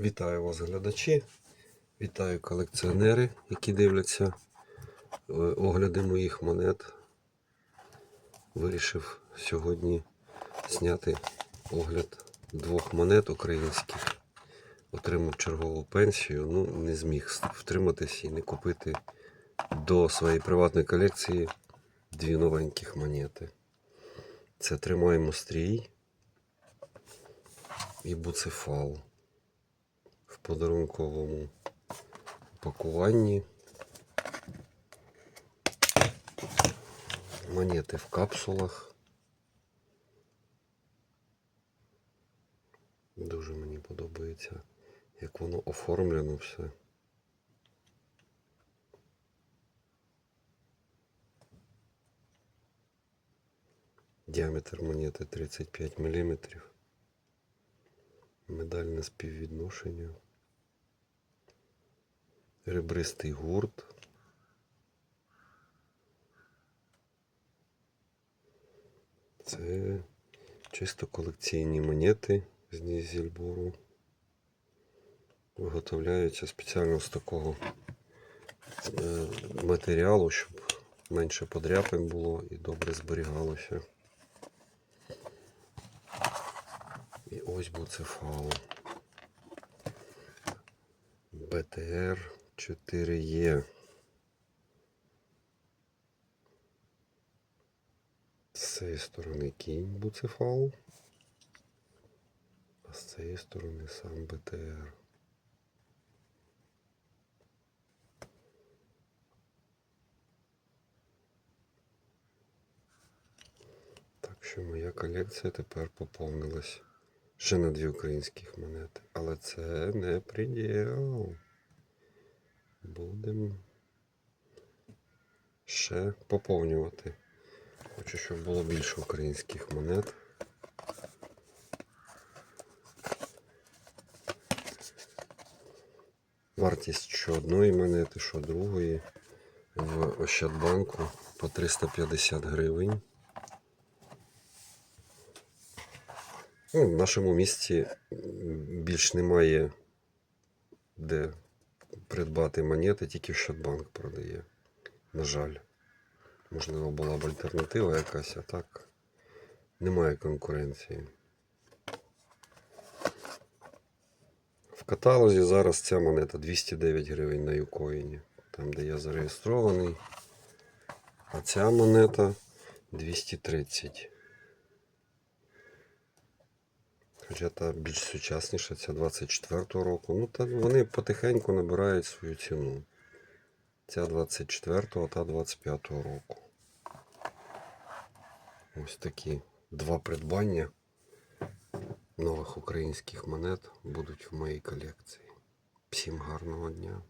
Вітаю вас, глядачі. Вітаю колекціонери, які дивляться е, огляди моїх монет. Вирішив сьогодні зняти огляд двох монет українських. Отримав чергову пенсію. Ну, не зміг втриматись і не купити до своєї приватної колекції дві новеньких монети. Це тримаємо стрій і буцефал подарунковому пакуванні. Монети в капсулах. Дуже мені подобається, як воно оформлено все. Діаметр монети 35 мм. Медальне співвідношення. Ребристий гурт. Це чисто колекційні монети з Нізельбору. Виготовляються спеціально з такого е, матеріалу, щоб менше подряпин було і добре зберігалося. І ось буцефал. БТР 4Е. З цієї сторони кінь буцефал, а з цієї сторони сам БТР. Так що моя колекція тепер поповнилась ще на дві українських монети. Але це не приділ. Будемо ще поповнювати. Хочу, щоб було більше українських монет. Вартість що одної монети, що другої в Ощадбанку по 350 гривень. Ну, в нашому місті більш немає де придбати монети, тільки Щадбанк продає. На жаль. Можливо, була б альтернатива якась, а так немає конкуренції. В каталозі зараз ця монета 209 гривень на Юкоїні, там де я зареєстрований. А ця монета 230. Хоча та більш сучасніша, ця 24-го року. Ну, та вони потихеньку набирають свою ціну. Ця 24-го та 25-го року. Ось такі два придбання нових українських монет будуть в моїй колекції. Всім гарного дня!